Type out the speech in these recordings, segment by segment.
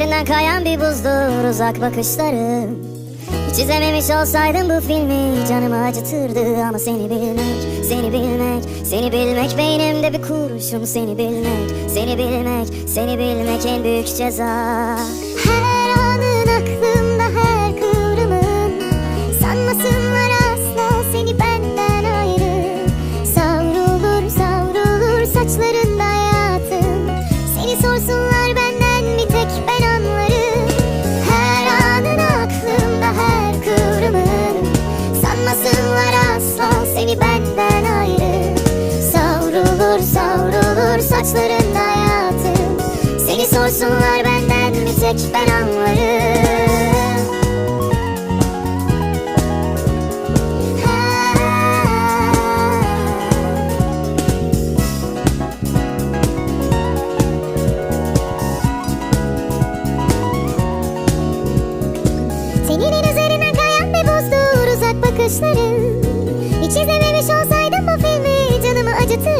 üzerinden kayan bir buzdur uzak bakışların Hiç izlememiş olsaydım bu filmi canımı acıtırdı. Ama seni bilmek, seni bilmek, seni bilmek Beynimde bir kurşun. Seni bilmek, seni bilmek, seni bilmek en büyük ceza. Her anın aklımda saçlarında hayatım. Seni sorsunlar benden bir tek ben anlarım. Ha. Senin üzerinden kayan bir buzdur uzak bakışların. Hiç izlememiş olsaydım bu filmi canımı acıtırdı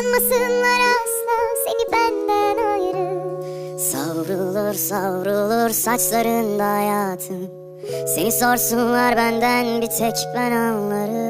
Sanmasınlar asla seni benden ayrı. Savrulur savrulur saçlarında hayatım. Seni sorsunlar benden bir tek ben anlarım